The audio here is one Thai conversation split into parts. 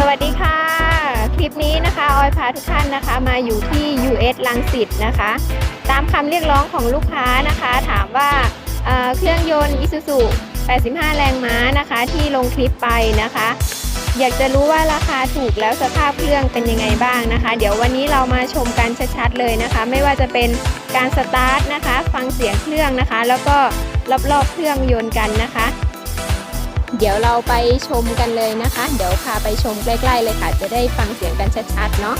สวัสดีค่ะ คลิปนี้นะคะ ออยพาทุกท่านนะคะ มาอยู่ที่ US ลังสิตนะคะ ตามคำเรียกร้องของลูกค้านะคะ ถามว่าเเครื่องยนต์ Isuzu 85 แรงม้านะคะ ที่ลงคลิปไปนะคะ อยากจะรู้ว่าราคาถูกแล้วสภาพเครื่องเป็นยังไงบ้างนะคะ เดี๋ยววันนี้เรามาชมกันชัดๆเลยนะคะ ไม่ว่าจะเป็นการสตาร์ทนะคะ ฟังเสียงเครื่องนะคะ แล้วก็รอบๆเครื่องยนต์กันนะคะ เดี๋ยวเราไปชมกันเลยนะคะ เดี๋ยวพาไปชมใกล้ๆเลยค่ะ จะได้ฟังเสียงกันชัดๆเนาะ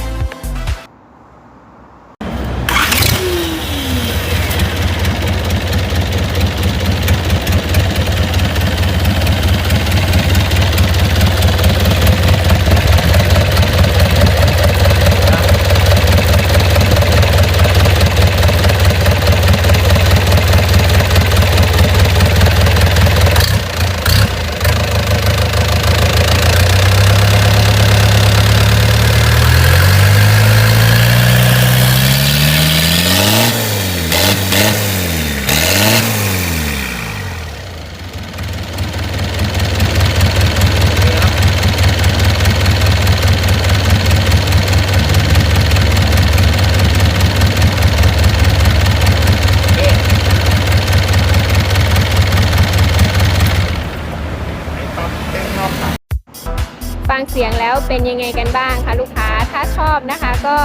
ฟังเสียงแล้วเป็นยังไงกันบ้างคะลูกค้าถ้าชอบนะคะก็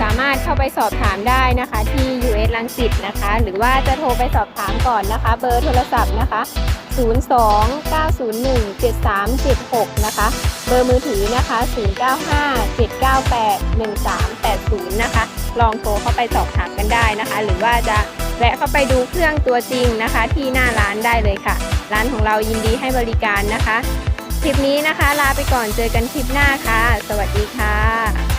สามารถเข้าไปสอบถามได้นะคะ ที่ US ลังสิตนะคะ หรือว่าจะโทรไปสอบถามก่อนนะคะ เบอร์โทรศัพท์นะคะ 02-901-7376 นะคะ เบอร์มือถือนะคะ 0957981380 นะคะ ลองโทรเข้าไปสอบถามกันได้นะคะ หรือว่าจะแวะเข้าไปดูเครื่องตัวจริงนะคะ ที่หน้าร้านได้เลยค่ะ ร้านของเรายินดีให้บริการนะคะ คลิปนี้นะคะ ลาไปก่อนเจอกันคลิปหน้าค่ะ สวัสดีค่ะ